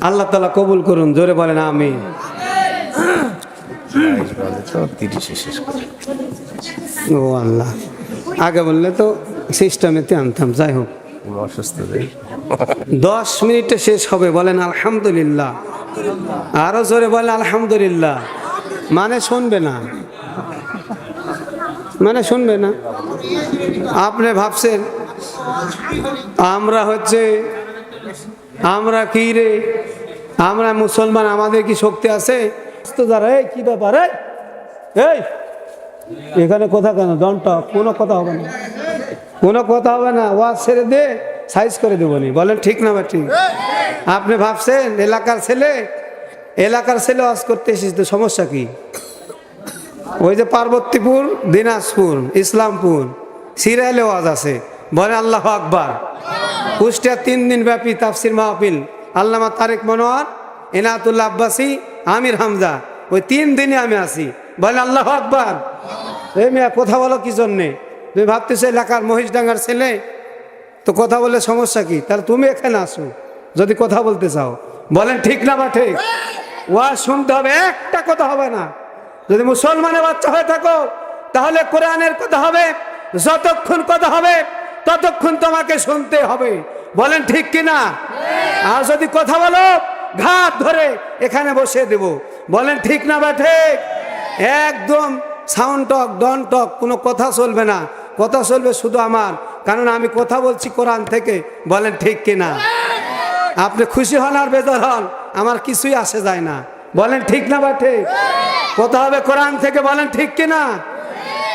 আল্লাহ তালা কবুল করুন, জোরে বলেন আমি শেষ ও আল্লাহ। আগে বললে তো সিস্টেমেতে আনতাম, যাই হোক। অসুস্থ দশ মিনিটে শেষ হবে, বলেন, আলহামদুলিল্লাহ। আরও জোরে বলেন, আলহামদুলিল্লাহ। মানে শুনবে না। মানে শুনবে না। আপনি ভাবছেন আমরা হচ্ছে, আমরা কি রে? আমরা মুসলমান, আমাদের কি শক্তি আছে? কি ব্যাপার, এই? এখানে কথা কেন? দনটা কোনো কথা হবে না। কোনো কথা হবে না, ওয়াজ ছেড়ে দে সাইজ করে দেবো নি। বলেন ঠিক না বা ঠিক? আপনি ভাবছেন, এলাকার ছেলে এলাকার ছেলে ওয়াজ করতে এসেছে, তো সমস্যা কি? ওই যে পার্বতীপুর, দিনাজপুর, ইসলামপুর সিরিয়ালে ওয়াজ আছে। বলে আল্লাহ আকবার। কুষ্টিয়া তিন দিন ব্যাপী তাফসির মাহফিল। আল্লামা তারেক মনোয়ার, এনাতুল্লাহ আব্বাসী, আমির হামজা, ওই তিন দিনে আমি আসি বলে আল্লাহ আকবার। এই মেয়া, কথা বলো কি জন্যে? তুমি ভাবতেছো এলাকার মহিষডাঙ্গার ছেলে? তো কথা বললে সমস্যা কি? তাহলে তুমি এখানে আসো, যদি কথা বলতে চাও। বলেন ঠিক না বা ঠিক? ওয়াজ শুনতে হবে, একটা কথা হবে না। যদি মুসলমানের বাচ্চা হয়ে থাকো, তাহলে কোরআনের কথা হবে, যতক্ষণ কথা হবে ততক্ষণ তোমাকে শুনতে হবে। বলেন ঠিক কিনা? আর যদি কথা বলো, ঘাত ধরে এখানে বসে দেব। বলেন ঠিক না বা ঠিক? একদম সাউন্ড টক ডন টক কোনো কথা চলবে না। কথা চলবে শুধু আমার। কারণ আমি কথা বলছি কোরআন থেকে। বলেন ঠিক কিনা? আপনি খুশি হন আর বেদর হন, আমার কিছুই আসে যায় না। বলেন ঠিক না বা ঠিক? কথা হবে কোরআন থেকে, বলেন ঠিক কিনা?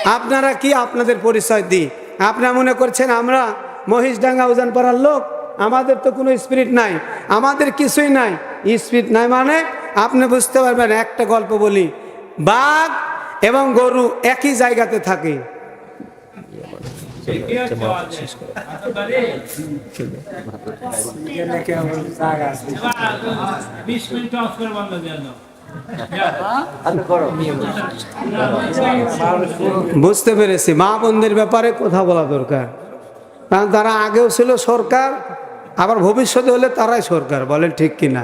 আপনারা কি আপনাদের পরিচয় দিই? আপনারা মনে করছেন আমরা মহিষডাঙ্গা উজান পাড়ার লোক? আমাদের তো কোনো স্পিরিট নাই। আমাদের কিছুই নাই। স্পিরিট নাই মানে আপনি বুঝতে পারবেন, একটা গল্প বলি। বাঘ এবং গরু একই জায়গাতে থাকে। বিশ মিনিট অফ করে বন্ধ বুঝতে পেরেছি। মা বোনদের ব্যাপারে কথা বলা দরকার। কারণ তারা আগেও ছিল সরকার, আবার ভবিষ্যতে হলে তারাই সরকার, বলেন ঠিক কিনা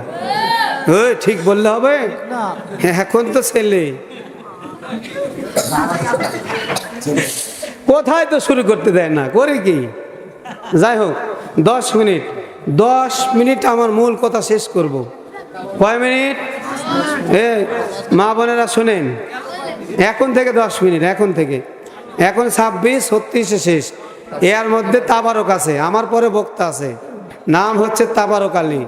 ওই, ঠিক বললে হবে? এখন তো ছেলে। কোথায় তো শুরু করতে দেয় না, করে কি? যাই হোক, দশ মিনিট। দশ মিনিট আমার মূল কথা শেষ করব। কয় মিনিট? মা বোনেরা শুনেন, এখন থেকে দশ মিনিট, এখন থেকে। এখন ছাব্বিশ, ছত্রিশে শেষ। এর মধ্যে তাবারক আছে, আমার পরে বক্তা আছে। নাম হচ্ছে তাবারক আলী।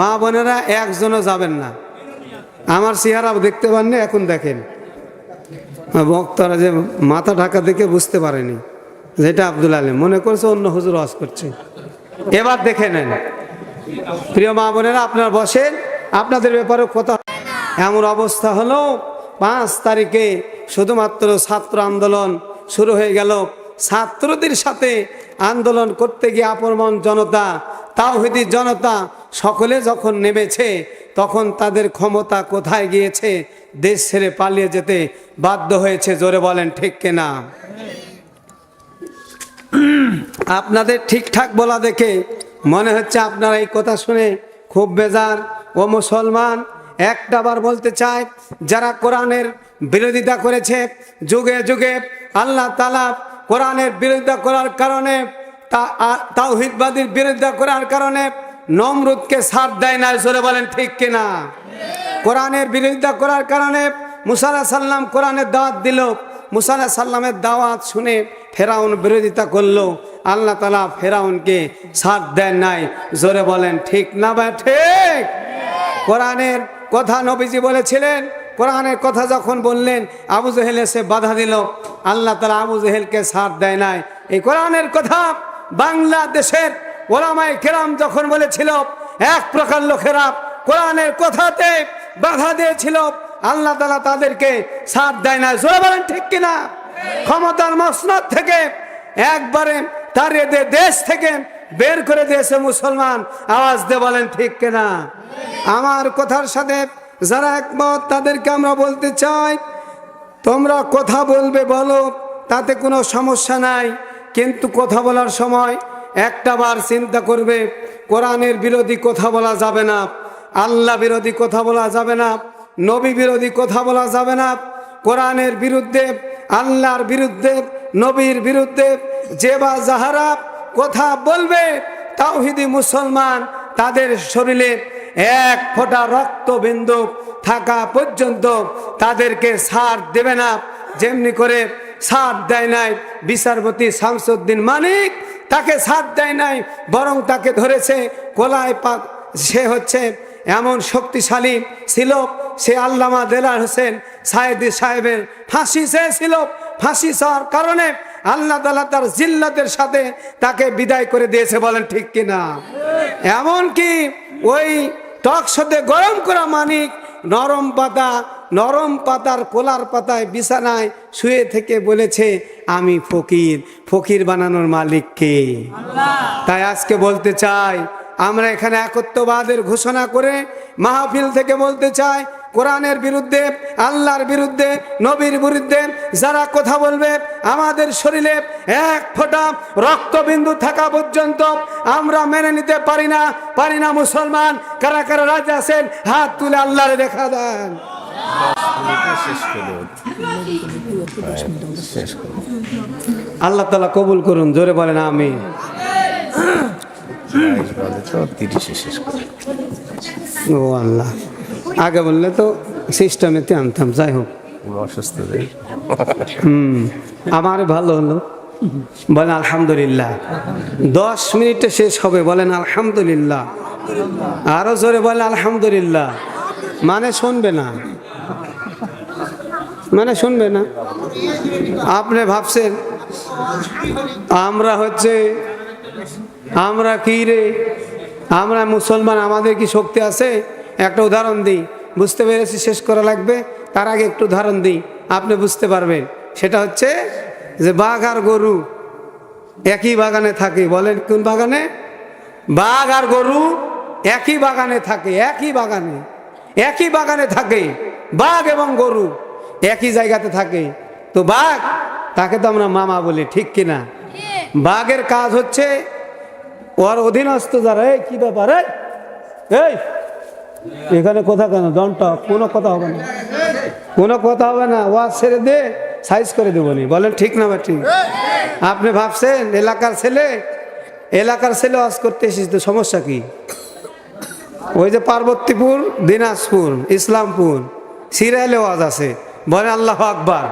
মা বোনেরা একজনও যাবেন না। আমার চেহারা দেখতে পাননি এখন দেখেন। বক্তারা যে মাথা ঢাকা দেখে বুঝতে পারেনি, যেটা আব্দুল আলী মনে করছে অন্য হুজুর ওয়াজ করছে। এবার দেখে নেন। প্রিয় মা বোনেরা, আপনারা বসেন। আপনাদের ব্যাপারে কথা এমন অবস্থা হলো, পাঁচ তারিখে শুধুমাত্র ছাত্র আন্দোলন শুরু হয়ে গেল। ছাত্রদের সাথে আন্দোলন করতে গিয়ে আপরমন জনতা, তাওহিদি জনতা সকলে যখন নেমেছে, তখন তাদের ক্ষমতা কোথায় গিয়েছে, দেশ ছেড়ে পালিয়ে যেতে বাধ্য হয়েছে, জোরে বলেন ঠিক কিনা? আপনাদের ঠিকঠাক বলা দেখে মনে হচ্ছে আপনারা এই কথা শুনে খুব বেজার ও মুসলমান। একটাবার বলতে চায় যারা কোরআনের বিরোধিতা করেছে, যুগে যুগে আল্লাহ তালা কোরআনের বিরোধিতা করার কারণে তাওহিদবাদীর বিরোধিতা করার কারণে নমরুদকে সাথ দেয় না জোরে বলেন ঠিক কিনা? কোরআনের বিরোধিতা করার কারণে মুসাল্লাহ সাল্লাম কোরআনের দাওয়াত দিল মুসাল্লাহ সাল্লামের দাওয়াত শুনে ফেরাউন বিরোধিতা করল, আল্লাহ তালা ফেরাউনকে সাথ দেন নাই, জোরে বলেন ঠিক না বা ঠিক? কোরআনের কথা নবীজি বলেছিলেন, কোরআনের কথা যখন বললেন, আবু জেহেল এসে বাধা দিল। আল্লাহ তালা আবু জেহেলকে সাথ দেয় নাই। এই কোরআনের কথা বাংলাদেশের ওলামাই কেরাম যখন বলেছিল, এক প্রকার লোকেরা কোরআনের কথাতে বাধা দিয়েছিল, আল্লাহ তালা তাদেরকে সাথ দেয় না জোরে বলেন ঠিক কিনা? ক্ষমতার মসনদ থেকে একবারে তার দেশ থেকে বের করে দিয়েছে মুসলমান। আওয়াজ দিয়ে বলেন ঠিক কিনা? আমার কথার সাথে যারা একমত, তাদেরকে আমরা বলতে চাই, তোমরা কথা বলবে বলো, তাতে কোনো সমস্যা নাই। কিন্তু কথা বলার সময় একটা বার চিন্তা করবে, কোরআনের বিরোধী কথা বলা যাবে না, আল্লাহ বিরোধী কথা বলা যাবে না, নবী বিরোধী কথা বলা যাবে না। কোরআনের বিরুদ্ধে, আল্লাহর বিরুদ্ধে, নবীর বিরুদ্ধে যে বা যাহারা কথা বলবে, তাওহিদি মুসলমান তাদের শরীরে এক ফোঁটা রক্তবিন্দু থাকা পর্যন্ত তাদেরকে সার দেবে না। যেমনি করে সার দেয় নাই বিচারপতি শামসুদ্দিন মানিক, তাকে সাথ দেয় নাই, বরং তাকে ধরেছে কোলায় পা সে হচ্ছে এমন শক্তিশালী ছিল সে আল্লামা দেলার হোসেন সাহেদি সাহেবের ফাঁসি চেয়েছিল। ফাঁসি চাওয়ার কারণে আল্লাহ তালা তার জিল্লাতের সাথে তাকে বিদায় করে দিয়েছে বলেন ঠিক কিনা? এমনকি ওই টক সাথে গরম করা মানিক, নরম পাতা, নরম পাতার কোলার পাতায় বিছানায় শুয়ে থেকে বলেছে, আমি ফকির ফকির বানানোর মালিককে তাই আজকে বলতে চাই, আমরা এখানে একত্ববাদের ঘোষণা করে মাহফিল থেকে বলতে চাই কোরআনের বিরুদ্ধে আল্লাহর বিরুদ্ধে নবীর বিরুদ্ধে যারা কথা বলবে আমাদের শরীরে এক ফোঁটা রক্তবিন্দু থাকা পর্যন্ত আমরা মেনে নিতে পারি না পারি না মুসলমান। কারা কারা রাজা আছেন? হাত তুলে আল্লাহরে দেখা দেন। আল্লাহ তালা কবুল করুন জোরে বলেন আমি ও আল্লাহ। আগে বললে তো সিস্টেমেতে আনতাম যাই হোক। অসুস্থ হুম আমার ভালো হলো। বলেন আলহামদুলিল্লাহ। দশ মিনিটে শেষ হবে বলেন আলহামদুলিল্লাহ। আরও জোরে বলেন আলহামদুলিল্লাহ। মানে শুনবে না। মানে শুনবে না। আপনি ভাবছেন আমরা হচ্ছে আমরা কি রে? আমরা মুসলমান আমাদের কি শক্তি আছে? একটা উদাহরণ দিই। বুঝতে পেরেছি শেষ করা লাগবে? তার আগে একটু উদাহরণ দিই। আপনি বুঝতে পারবেন। সেটা হচ্ছে যে বাঘ আর গরু একই বাগানে থাকে। বলেন কোন বাগানে? বাঘ আর গরু একই বাগানে থাকে, একই বাগানে একই বাগানে থাকে। বাঘ এবং গরু একই জায়গাতে থাকে। তো বাঘ, তাকে তো আমরা মামা বলি, ঠিক কিনা বাঘের কাজ হচ্ছে ওর অধীনস্থ যারা, এই কি ব্যাপার এই? এখানে কথা কেন? দনটা কোনো কথা হবে না। কোনো কথা হবে না। ওয়াজ ছেড়ে দে সাইজ করে দেবো নি। বলেন, ঠিক না বা ঠিক? আপনি ভাবছেন, এলাকার ছেলে এলাকার ছেলে ওয়াজ করতে এসেছিস তো সমস্যা কি? ওই যে পার্বতীপুর, দিনাজপুর, ইসলামপুর, সিরাইলে ওয়াজ আছে। বলে আল্লাহ আকবার।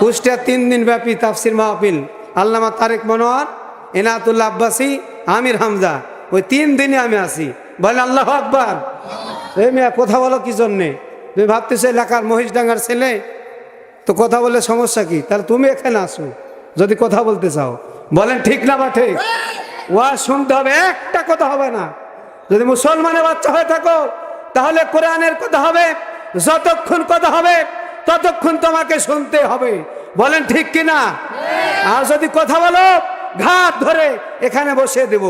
কুষ্টিয়া তিন দিন ব্যাপী তাফসির মাহফিল। আল্লামা তারেক মনোয়ার এনাতুল্লাহ আব্বাসী, আমির হামজা। ওই তিন দিনে আমি আসি বলে, আল্লাহ আকবার। এই মেয়া, কথা বলো কি জন্যে? তুমি ভাবতেছো এলাকার মহিষডাঙ্গার ছেলে? তো কথা বললে সমস্যা কি? তাহলে তুমি এখানে আসো, যদি কথা বলতে চাও। বলেন, ঠিক না বা ঠিক? ওয়া শুনতে হবে, একটা কথা হবে না। যদি মুসলমানের বাচ্চা হয়ে থাকো, তাহলে কোরআনের কথা হবে, যতক্ষণ কথা হবে, ততক্ষণ তোমাকে শুনতে হবে। বলেন, ঠিক কিনা আর যদি কথা বলো, ঘাত ধরে এখানে বসে দেব।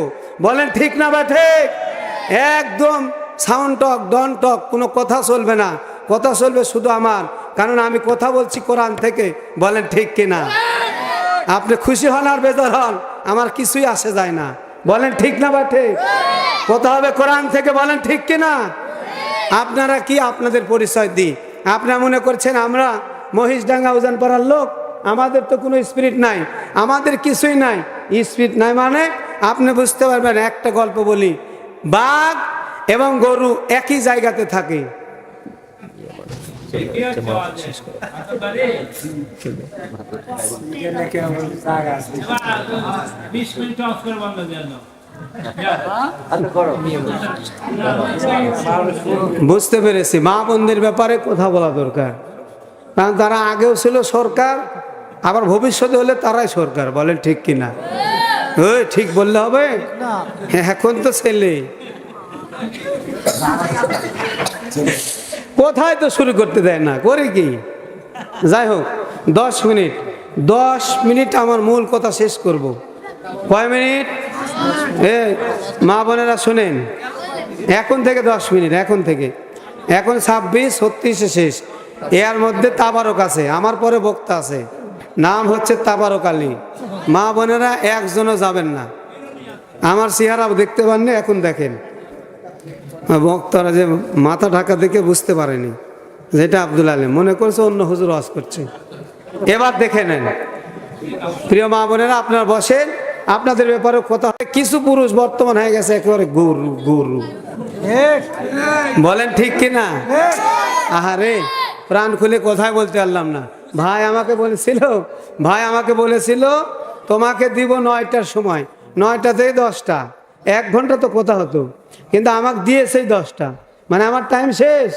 বলেন, ঠিক না বা ঠিক? একদম সাউন্ড টক ডন টক কোনো কথা চলবে না। কথা চলবে শুধু আমার। কারণ আমি কথা বলছি কোরআন থেকে। বলেন ঠিক কিনা? আপনি খুশি হন আর বেজার হন? আমার কিছুই আসে যায় না। বলেন ঠিক না বা ঠিক? কথা হবে কোরআন থেকে, বলেন ঠিক কিনা? আপনারা কি আপনাদের পরিচয় দিই? আপনারা মনে করছেন আমরা মহিষডাঙ্গা উজান পাড়ার লোক? আমাদের তো কোনো স্পিরিট নাই। আমাদের কিছুই নাই। স্পিরিট নাই মানে আপনি বুঝতে পারবেন, একটা গল্প বলি। বাঘ এবং গরু একই জায়গাতে থাকে। বুঝতে পেরেছি, মা বোনদের ব্যাপারে কথা বলা দরকার। কারণ তারা আগেও ছিল সরকার, আবার ভবিষ্যতে হলে তারাই সরকার, বলেন ঠিক কিনা? ঠিক বললে হবে? হ্যাঁ, এখন তো ছেলে। কোথায় তো শুরু করতে দেয় না করে কি? যাই হোক দশ মিনিট। দশ মিনিট আমার মূল কথা শেষ করব। কয় মিনিট? এ মা বোনেরা শোনেন। এখন থেকে দশ মিনিট এখন থেকে। এখন ছাব্বিশ ছত্রিশে শেষ। এর মধ্যে তাবারক আছে আমার পরে বক্তা আছে। নাম হচ্ছে তাবারক আলী। মা বোনেরা একজনও যাবেন না। আমার চেহারা দেখতে পাননি, এখন দেখেন। বক্তারা যে মাথা ঢাকা দেখে বুঝতে পারেনি যেটা আব্দুল আলম। মনে করছে অন্য হুজুর ওয়াজ করছে। এবার দেখে নেন। প্রিয় মা বোনেরা, আপনারা বসেন। আপনাদের ব্যাপারে কথা। কিছু পুরুষ বর্তমান হয়ে গেছে একেবারে গরু গরু। বলেন ঠিক কিনা? আহারে, প্রাণ খুলে কোথায় বলতে পারলাম না। ভাই আমাকে বলেছিল, ভাই আমাকে বলেছিল, তোমাকে দিব নয়টার সময়। নয়টা থেকে দশটা। এক ঘণ্টা তো কথা হতো। কিন্তু আমাকে দিয়েছে দশটা। মানে আমার টাইম শেষ।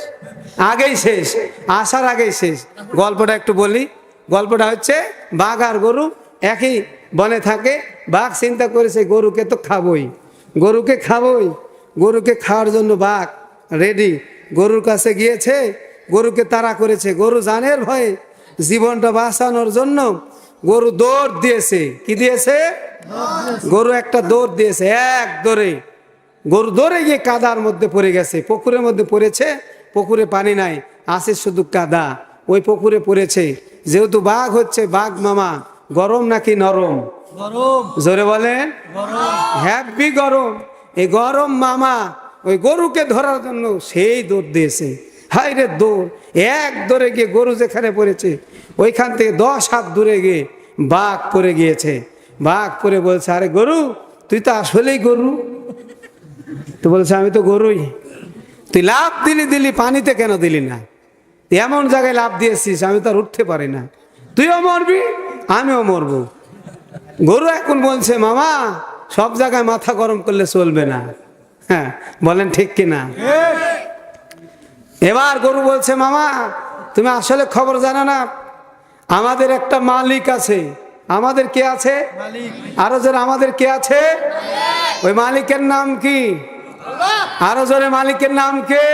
আগেই শেষ। আসার আগেই শেষ। গল্পটা একটু বলি। গল্পটা হচ্ছে, বাঘ আর গরু একই বনে থাকে। বাঘ চিন্তা করেছে গরুকে তো খাবই। গরুকে খাবই। গরুকে খাওয়ার জন্য বাঘ রেডি গরুর কাছে গিয়েছে। গরুকে তাড়া করেছে। গরু জানের ভয়ে জীবনটা বাঁচানোর জন্য গরু দৌড় দিয়েছে। কি দিয়েছে? গরু একটা দৌড় দিয়েছে এক দৌড়ে। গরু দৌড়ে গিয়ে কাদার মধ্যে পড়ে গেছে পুকুরের মধ্যে পড়েছে পুকুরে পানি নাই আছে শুধু কাদা। ওই পুকুরে পড়েছে। যেহেতু বাঘ হচ্ছে বাঘ মামা গরম নাকি নরম? জোরে বলেন। হ্যাপি গরম। এই গরম মামা ওই গরুকে ধরার জন্য সেই দৌড় দিয়েছে। হাই রে দৌড় এক দৌড়ে গিয়ে গরু যেখানে পড়েছে, ওইখান থেকে দশ হাত দূরে গিয়ে বাঘ পড়ে গিয়েছে। বাঘ পরে বলছে, আরে গরু, তুই তো আসলেই গরু। তো বলছে, আমি তো গরুই। তুই লাভ দিলি দিলি, পানিতে কেন দিলি না? এমন জায়গায় লাভ দিয়েছিস, আমি তো আর উঠতে পারি না। তুইও মরবি, আমিও মরবো। গরু এখন বলছে, মামা, সব জায়গায় মাথা গরম করলে চলবে না। হ্যাঁ বলেন ঠিক কিনা? এবার গরু বলছে মামা তুমি আসলে খবর জানো না আমাদের একটা মালিক আছে। আমাদের কে আছে? আরও জোরে আমাদের কে আছে? ওই মালিকের নাম কি? আরও জোরে মালিকের নাম কে?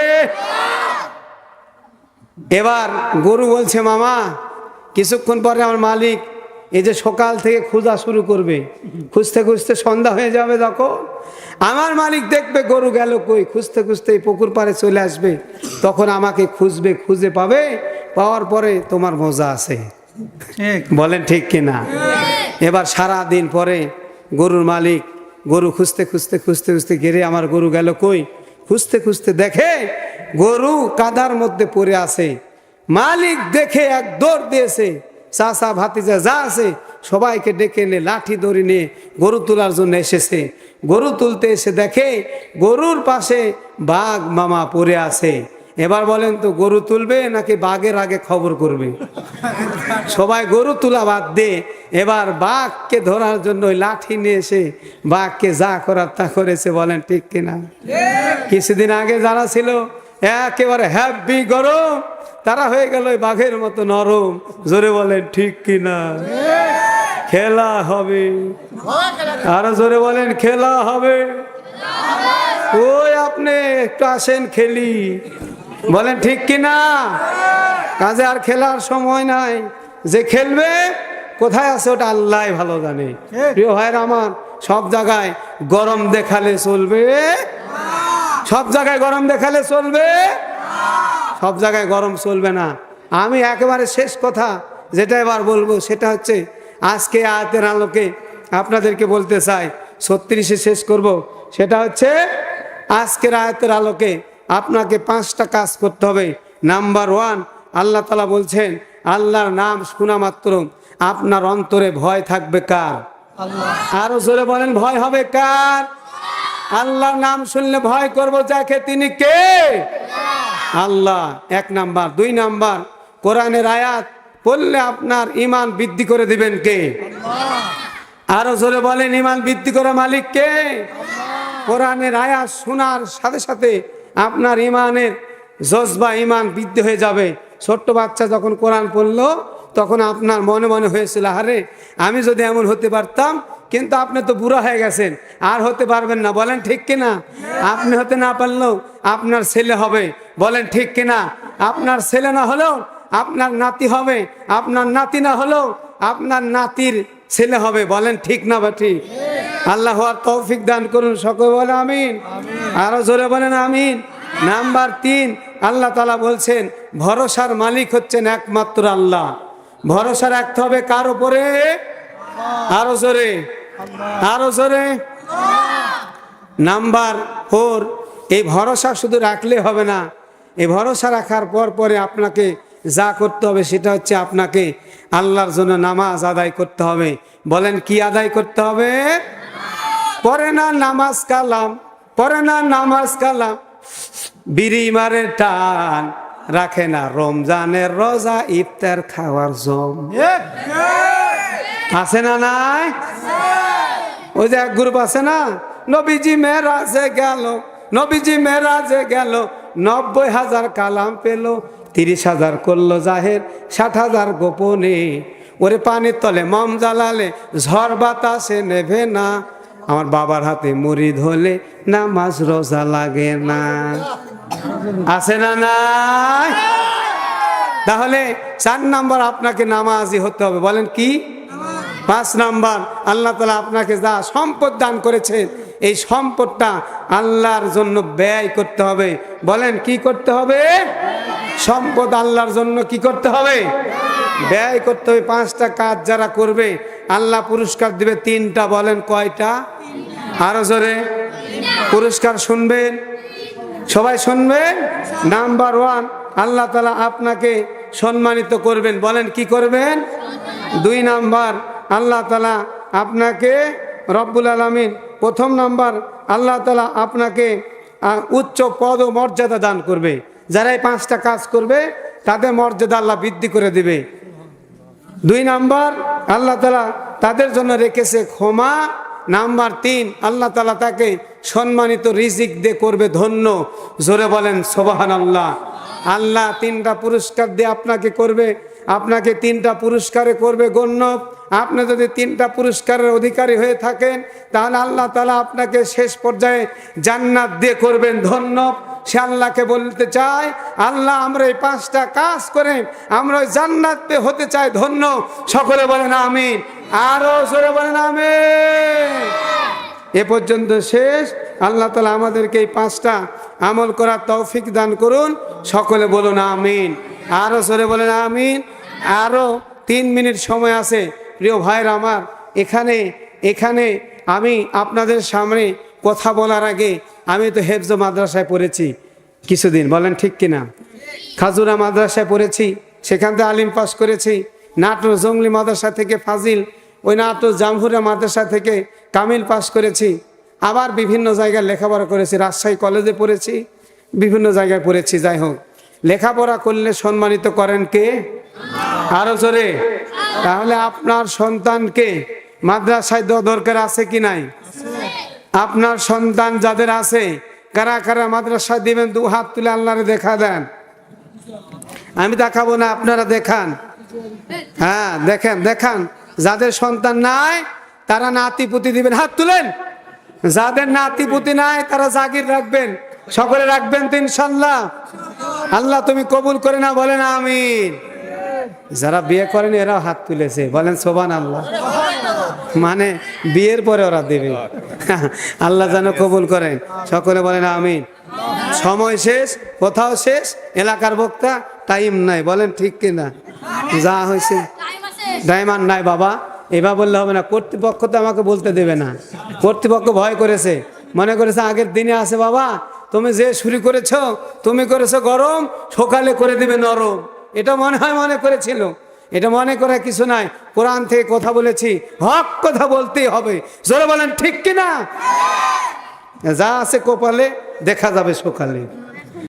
এবার গরু বলছে মামা কিছুক্ষণ পরে আমার মালিক এই যে সকাল থেকে খোঁজা শুরু করবে খুঁজতে খুঁজতে সন্ধ্যা হয়ে যাবে তখন আমার মালিক দেখবে গরু গেল কই খুঁজতে খুঁজতে এই পুকুর পাড়ে চলে আসবে। তখন আমাকে খুঁজবে খুঁজে পাবে পাওয়ার পরে তোমার মজা আছে। বলেন ঠিক কিনা এবার সারা দিন পরে গরুর মালিক গরু খুঁজতে খুঁজতে খুঁজতে খুঁজতে গেরে আমার গরু গেল কই? খুঁজতে খুঁজতে দেখে গরু কাদার মধ্যে পড়ে আছে। মালিক দেখে এক দৌড় দিয়েছে চাষা ভাতিজা যা আছে সবাইকে ডেকে এনে লাঠি দড়ি নিয়ে গরু তোলার জন্য এসেছে। গরু তুলতে এসে দেখে গরুর পাশে বাঘ মামা পড়ে আছে। এবার বলেন তো গরু তুলবে নাকি বাঘের আগে খবর করবে? সবাই গরু তোলা বাদ দিয়ে এবার বাঘকে ধরার জন্য ওই লাঠি নিয়ে এসে বাঘকে যা করার তা করেছে বলেন ঠিক কিনা? কিছুদিন আগে যারা ছিল একেবারে হ্যাপি গরম। তারা হয়ে গেল বাঘের মতো নরম। জোরে বলেন ঠিক কিনা? খেলা হবে। আরও জোরে বলেন খেলা হবে। ওই আপনি একটু আসেন খেলি। বলেন ঠিক কিনা? কাজে আর খেলার সময় নাই। যে খেলবে কোথায় আছে ওটা আল্লাহ ভালো জানে। প্রিয় ভাইয়ের আমার সব জায়গায় গরম দেখালে চলবে। সব জায়গায় গরম দেখালে চলবে? সব জায়গায় গরম চলবে না। আমি একেবারে শেষ কথা যেটা এবার বলব সেটা হচ্ছে আজকে আয়াতের আলোকে আপনাদেরকে বলতে চাই ছত্রিশে শেষ করব সেটা হচ্ছে আজকের আয়াতের আলোকে আপনাকে পাঁচটা কাজ করতে হবে। নাম্বার ওয়ান আল্লাহ তালা বলছেন আল্লাহর নাম শোনা মাত্র আপনার অন্তরে ভয় থাকবে কার? আরও জোরে বলেন ভয় হবে কার? আল্লাহর নাম শুনলে ভয় করব যাকে তিনি কে? আল্লাহ, এক নাম্বার। দুই নাম্বার, কোরআনের আয়াত, পড়লে আপনার ইমান বৃদ্ধি করে দিবেন কে? আরও জোরে বলেন ইমান বৃদ্ধি করে মালিক কে? কোরআনের আয়াত শোনার সাথে সাথে আপনার ইমানের জজবা ইমান বৃদ্ধি হয়ে যাবে। ছোট্ট বাচ্চা যখন কোরআন পড়ল, তখন আপনার মনে মনে হয়েছিল, আরে, আমি যদি এমন হতে পারতাম কিন্তু আপনি তো বুড়া হয়ে গেছেন, আর হতে পারবেন না। বলেন ঠিক কিনা? আপনি হতে না পারলেও আপনার ছেলে হবে। বলেন ঠিক কিনা? আপনার ছেলে না হলেও আপনার নাতি হবে। আপনার নাতি না হলেও আপনার নাতির ছেলে হবে। বলেন ঠিক না বা ঠিক? আল্লাহ আর তৌফিক দান করুন সকল বলে আমিন। আরও জোরে বলেন আমিন। নাম্বার তিন, আল্লাহ তালা বলছেন, ভরসার মালিক হচ্ছেন একমাত্র আল্লাহ। ভরসা রাখতে হবে কার উপরে? আরও জোরে। আরও জোরে। নাম্বার ফোর, এই ভরসা শুধু রাখলে হবে না, এই ভরসা রাখার পর পরে আপনাকে যা করতে হবে সেটা হচ্ছে আপনাকে আল্লাহর জন্য নামাজ আদায় করতে হবে। বলেন কি আদায় করতে হবে? পরে না নামাজ কালাম, পরে না নামাজ কালাম। বিড়ি মারে টান, রাখে না রমজানের রোজা, ইফতার খাওয়ার জম। আছে না নাই? ওই যে এক গ্রুপ আছে না? নবীজি মেরাজে গেল, নবীজি মেরাজে গেল, নব্বই হাজার কালাম পেল, তিরিশ হাজার করল জাহের, ষাট হাজার গোপনে। ওরে পানির তলে মম জ্বালালে, ঝড় বাতাসে নেভে না। আমার বাবার হাতে মুড়ি ধরলে নামাজ রোজা লাগে না। আছে না নাই? তাহলে চার নাম্বার আপনাকে নামাজি হতে হবে, বলেন কি? পাঁচ নাম্বার, আল্লাহ তালা আপনাকে যা সম্পদ দান করেছেন এই সম্পদটা আল্লাহর জন্য ব্যয় করতে হবে। বলেন, কি করতে হবে? সম্পদ আল্লাহর জন্য কি করতে হবে? ব্যয় করতে হবে। পাঁচটা কাজ যারা করবে, আল্লাহ পুরস্কার দিবে। তিনটা বলেন, কয়টা? আরও জোরে। পুরস্কার শুনবেন? সবাই শুনবেন? নাম্বার ওয়ান, আল্লাহ তালা আপনাকে সম্মানিত করবেন। বলেন, কি করবেন? দুই নাম্বার আল্লাহ তালা আপনাকে রব্বুল আলমিন প্রথম নাম্বার আল্লাহ তালা আপনাকে উচ্চ পদ ও মর্যাদা দান করবে। যারা এই পাঁচটা কাজ করবে, তাদের মর্যাদা আল্লাহ বৃদ্ধি করে দিবে। দুই নাম্বার, আল্লাহ তালা তাদের জন্য রেখেছে ক্ষমা। নাম্বার তিন, আল্লাহ তালা তাকে সম্মানিত রিজিক দিয়ে করবে ধন্য। জোরে বলেন সোবাহান আল্লাহ আল্লাহ তিনটা পুরস্কার দিয়ে আপনাকে করবে। আপনাকে তিনটা পুরস্কারে করবে গণ্য। আপনি যদি তিনটা পুরস্কারের অধিকারী হয়ে থাকেন, তাহলে আল্লাহ তালা আপনাকে শেষ পর্যায়ে জান্নাত দিয়ে করবেন। ধন্য। সে আল্লাহকে বলতে চাই আল্লাহ, আমরা এই পাঁচটা কাজ করে আমরা ওই জান্নাত হতে চাই। ধন্য। সকলে বলেন, আমিন। আরও জোরে বলেন, আমিন। এ পর্যন্ত শেষ। আল্লাহ তালা আমাদেরকে এই পাঁচটা আমল করার তৌফিক দান করুন। সকলে বলুন, আমিন। আরও জোরে বলেন, আমিন। আরও তিন মিনিট সময় আছে। প্রিয় ভাইর আমার, এখানে এখানে আমি আপনাদের সামনে কথা বলার আগে আমি তো হেফজ মাদ্রাসায় পড়েছি কিছুদিন, বলেন ঠিক কিনা? খাজুরা মাদ্রাসায় পড়েছি, সেখান থেকে আলিম পাস করেছি, নাটোর জঙ্গলি মাদ্রাসা থেকে ফাজিল, ওই নাটোর জামহুরা মাদ্রাসা থেকে কামিল পাস করেছি, আবার বিভিন্ন জায়গায় লেখাপড়া করেছি, রাজশাহী কলেজে পড়েছি, বিভিন্ন জায়গায় পড়েছি, যাই হোক। লেখাপড়া করলে সম্মানিত করেন কে? আরও জোরে। তাহলে আপনার সন্তানকে মাদ্রাসায় দেওয়া দরকার আছে কি নাই? আপনার সন্তান যাদের আছে, কারা কারা মাদ্রাসায় দিবেন, দু হাত তুলে আল্লাহরে দেখা দেন। আমি দেখাবো না, আপনারা দেখান। হ্যাঁ দেখেন, দেখান। যাদের সন্তান নাই, তারা নাতি পুতি দিবেন। হাত তুলেন। যাদের নাতি পুতি নাই, তারা জাগির রাখবেন। সকলে রাখবেন তো ইনশাল্লাহ। আল্লাহ তুমি কবুল করে না বলেন আমিন। যারা বিয়ে করেন, এরাও হাত তুলেছে। বলেন সোবান আল্লাহ মানে বিয়ের পরে ওরা দেবে। আল্লাহ যেন কবুল করেন। সকলে বলেন, আমিন। সময় শেষ, কোথাও শেষ, এলাকার বক্তা টাইম নাই। বলেন, ঠিক কিনা? যা হয়েছে। ডায়মন্ড নাই, বাবা। এবার বললে হবে না, কর্তৃপক্ষ তো আমাকে বলতে দেবে না। কর্তৃপক্ষ ভয় করেছে। মনে করেছে, আগের দিনে আছে, বাবা। তুমি যে শুরু করেছ, তুমি করেছ গরম, সকালে করে দিবে নরম। এটা মনে হয় মনে করেছিল। এটা মনে করে কিছু নাই। কোরআন থেকে কথা বলেছি। হক কথা বলতেই হবে। জোরে বলেন, ঠিক কিনা? যা আছে কপালে দেখা যাবে সকালে।